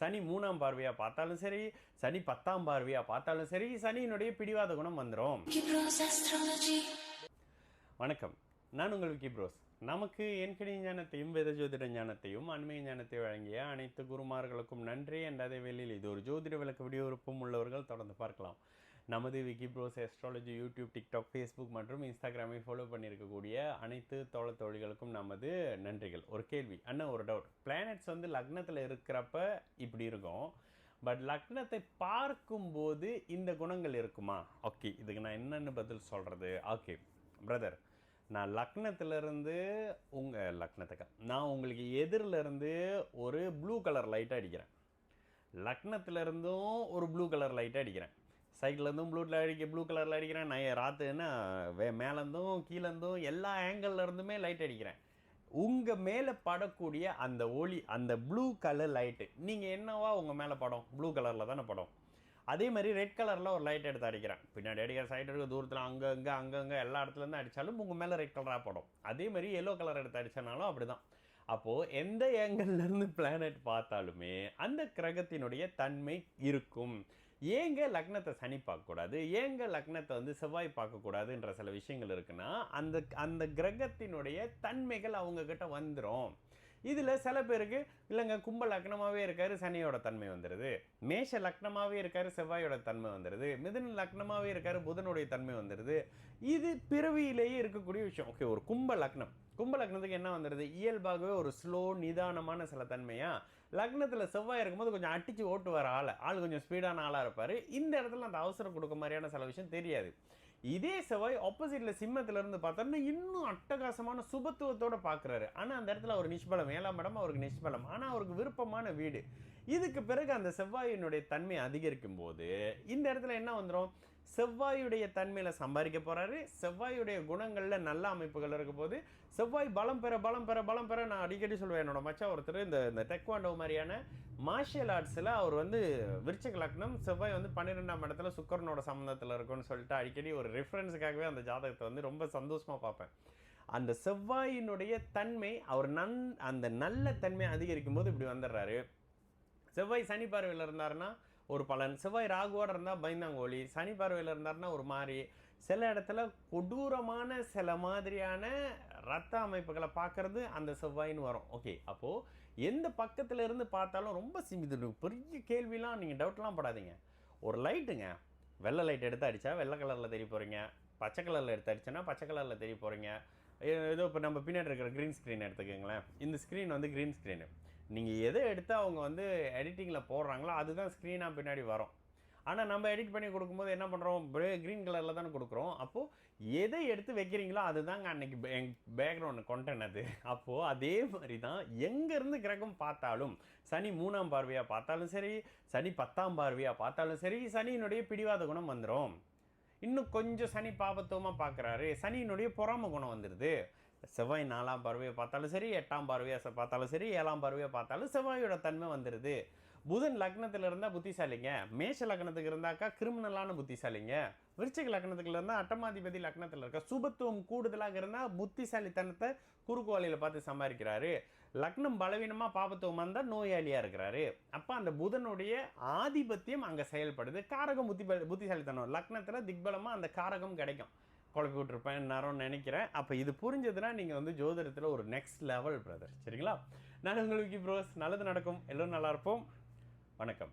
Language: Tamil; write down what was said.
சனி மூணாம் பார்வையாக பார்த்தாலும் சரி சனி பத்தாம் பார்வையாக பார்த்தாலும் சரி சனியினுடைய பிடிவாத குணம் வந்துடும் வணக்கம். நான் உங்கள் விக்கி ப்ரோஸ். நமக்கு என்கடி ஞானத்தையும் வேத ஜோதிட ஞானத்தையும் அண்மை ஞானத்தை வழங்கிய அனைத்து குருமார்களுக்கும் நன்றி. என்றதை வெளியில் இது ஒரு ஜோதிட விளக்க வீடியோ உள்ளவர்கள் தொடர்ந்து பார்க்கலாம். நமது Vicky bros astrology YouTube TikTok Facebook மற்றும் இன்ஸ்டாகிராமை ஃபாலோ பண்ணியிருக்கக்கூடிய அனைத்து தோழ தோழிகளுக்கும் நமது நன்றிகள். ஒரு கேள்வி அண்ணா ஒரு டவுட் பிளானட்ஸ் வந்து லக்னத்தில் இருக்கிறப்ப இப்படி இருக்கும். பட் லக்னத்தை பார்க்கும்போது இந்த குணங்கள் இருக்குமா? ஓகே இதுக்கு நான் என்னென்னு பதில் சொல்கிறது ஓகே பிரதர் நான் லக்னத்திலிருந்து உங்கள் லக்னத்துக்கு நான் உங்களுக்கு எதிரிலிருந்து ஒரு ப்ளூ கலர் லைட்டை அடிக்கிறேன். லக்னத்துலேருந்தும் ஒரு ப்ளூ கலர் லைட்டை அடிக்கிறேன். சைட்லேருந்தும் ப்ளூவில் அடிக்க ப்ளூ கலரில் அடிக்கிறேன். நான் ராத்துன்னா வே மேலேருந்தும் கீழேருந்தும் எல்லா ஆங்கிள்லேருந்துமே லைட் அடிக்கிறேன். உங்கள் மேலே படக்கூடிய அந்த ஒளி அந்த ப்ளூ கலர் லைட்டு நீங்கள் என்னவா உங்கள் மேலே படம்? ப்ளூ கலரில் தானே படம். அதே மாதிரி ரெட் கலரில் ஒரு லைட் எடுத்து அடிக்கிறேன். பின்னாடி அடிக்கிற சைடு இருக்க தூரத்தில் அங்கே அங்கே அங்கங்கே எல்லா இடத்துலேருந்து அடித்தாலும் உங்கள் மேலே ரெட் கலராக படும். அதே மாதிரி எல்லோ கலர் எடுத்து அடித்தனாலும் அப்படி தான் அப்போது எந்த ஏங்கல்லேருந்து பிளானட் பார்த்தாலுமே அந்த கிரகத்தினுடைய தன்மை இருக்கும். ஏங்க லக்னத்தை சனி பார்க்கக்கூடாது? ஏங்க லக்னத்தை வந்து செவ்வாய் பார்க்கக்கூடாதுன்ற சில விஷயங்கள் இருக்குன்னா அந்த அந்த கிரகத்தினுடைய தன்மைகள் அவங்கக்கிட்ட வந்துடும் இதில் சில பேருக்கு இல்லைங்க கும்ப லக்னமாகவே இருக்காரு சனியோட தன்மை வந்துடுது மேஷ லக்னமாகவே இருக்காரு செவ்வாயோட தன்மை வந்துடுது மிதன லக்னமாகவே இருக்காரு புதனுடைய தன்மை வந்துடுது இது பிறவியிலேயே இருக்கக்கூடிய விஷயம். ஓகே ஒரு கும்ப லக்னம். கும்ப லக்னத்துக்கு என்ன வந்துடுது இயல்பாகவே ஒரு ஸ்லோ நிதானமான சில தன்மையா? லக்னத்தில் செவ்வாய் இருக்கும்போது கொஞ்சம் அடித்து ஓட்டு வர ஆள். ஆள் கொஞ்சம் ஸ்பீடான ஆளாக இருப்பார். இந்த இடத்துல அந்த அவசரம் கொடுக்க மாதிரியான சில விஷயம் தெரியாது. இதே செவ்வாய் ஆப்போசிட்டில் சிம்மத்துல இருந்து பார்த்தோம்னா இன்னும் அட்டகாசமான சுபத்துவத்தோட பார்க்குறாரு. ஆனால் அந்த இடத்துல ஒரு நிஷ்பலம். ஏழாம் இடம் அவருக்கு நிஷ்பலம். ஆனால் அவருக்கு விருப்பமான வீடு. இதுக்கு பிறகு அந்த செவ்வாயினுடைய தன்மை அதிகரிக்கும் போது இந்த இடத்துல என்ன வந்துடும் செவ்வாயுடைய தன்மையில் சம்பாதிக்க போகிறாரு செவ்வாயுடைய குணங்களில் நல்ல அமைப்புகள் இருக்க போது செவ்வாய் பலம் பெற பலம் பெற பலம் பெற நான் அடிக்கடி சொல்லுவேன் என்னோட மச்சான் ஒருத்தர் இந்த இந்த டெக்வாண்டோ மாதிரியான மார்ஷியல் ஆர்ட்ஸில் அவர் வந்து விருச்சக லக்னம் செவ்வாய் வந்து பன்னிரெண்டாம் இடத்துல சுக்கரனோட சம்மந்தத்தில் இருக்கும்னு சொல்லிட்டு அடிக்கடி ஒரு ரெஃபரன்ஸுக்காகவே அந்த ஜாதகத்தை வந்து ரொம்ப சந்தோஷமாக பார்ப்பேன். அந்த செவ்வாயினுடைய தன்மை அவர் நன் அந்த நல்ல தன்மை அதிகரிக்கும் போது இப்படி வந்துடுறாரு. செவ்வாய் சனி பார்வையில் இருந்தாருன்னா ஒரு பலன். செவ்வாய் ராகுவோட இருந்தால் பயந்தாங்கோலி சனி பார்வையில் இருந்தாருன்னா ஒரு மாதிரி சில இடத்துல கொடூரமான சில மாதிரியான ரத்த அமைப்புகளை பார்க்கறது அந்த செவ்வாயின்னு வரும். ஓகே அப்போது எந்த பக்கத்துல இருந்து பார்த்தாலும் ரொம்ப சிம் பெரிய கேள்விலாம் நீங்கள் டவுட்லாம் படாதீங்க. ஒரு லைட்டுங்க வெள்ளை லைட் எடுத்து அடித்தா வெள்ளை கலரில் தெரிய போகிறீங்க பச்சை கலரில் எடுத்து அடிச்சோன்னா பச்சை கலரில் தெரிய போகிறீங்க ஏதோ இப்போ நம்ம பின்னாடி இருக்கிற க்ரீன் ஸ்க்ரீன் எடுத்துக்கோங்களேன். இந்த ஸ்க்ரீன் வந்து க்ரீன் ஸ்க்ரீனு நீங்கள் எதை எடுத்து அவங்க வந்து எடிட்டிங்கில் போடுறாங்களோ அதுதான் ஸ்க்ரீனாக பின்னாடி வரும். ஆனால் நம்ம எடிட் பண்ணி கொடுக்கும்போது என்ன பண்ணுறோம் க்ரீன் கலரில் தானே கொடுக்குறோம். அப்போது எதை எடுத்து வைக்கிறீங்களோ அதுதாங்க அன்னைக்கு எங் கொண்டேன் அது. அப்போது அதே மாதிரி தான் எங்கேருந்து கிரகம் பார்த்தாலும் சனி மூணாம் பார்வையாக பார்த்தாலும் சரி சனி பத்தாம் பார்வையாக பார்த்தாலும் சரி சனியினுடைய பிடிவாத குணம் வந்துடும் இன்னும் கொஞ்சம் சனி பாபத்துவமாக பார்க்குறாரு. சனியினுடைய பொறாம குணம் வந்துடுது செவ்வாய் நாலாம் பார்வையை பார்த்தாலும் சரி எட்டாம் பார்வையை பார்த்தாலும் சரி ஏழாம் பார்வையை பார்த்தாலும் செவ்வாயோட தன்மை வந்துடுது புதன் லக்னத்தில் இருந்தால் புத்திசாலிங்க. மேஷ லக்னத்துக்கு இருந்தாக்கா கிரிமினலான புத்திசாலிங்க. விருச்சிக லக்னத்துக்கு இருந்தால் அட்டமாதிபதி லக்னத்தில் இருக்க. சுபத்துவம் கூடுதலாக இருந்தால் புத்திசாலித்தனத்தை குறுக்கு வழியில் பார்த்து சம்பாதிக்கிறாரு. லக்னம் பலவீனமாக பாபத்துவமாக இருந்தால் நோயாளியாக இருக்கிறாரு. அப்போ அந்த புதனுடைய ஆதிபத்தியம் அங்கே செயல்படுது. காரகம் புத்தி புத்திசாலித்தனம். லக்னத்தில் திக்பலமாக அந்த காரகம் கிடைக்கும். குழப்பி விட்டுருப்பேன் நேரம் நினைக்கிறேன். அப்போ இது புரிஞ்சதுன்னா நீங்கள் வந்து ஜோதிடத்தில் ஒரு நெக்ஸ்ட் லெவல் பிரதர் சரிங்களா? நான் உங்களுக்கு ப்ரோஸ் நல்லது நடக்கும். எல்லோரும் நல்லா இருப்போம். வணக்கம்.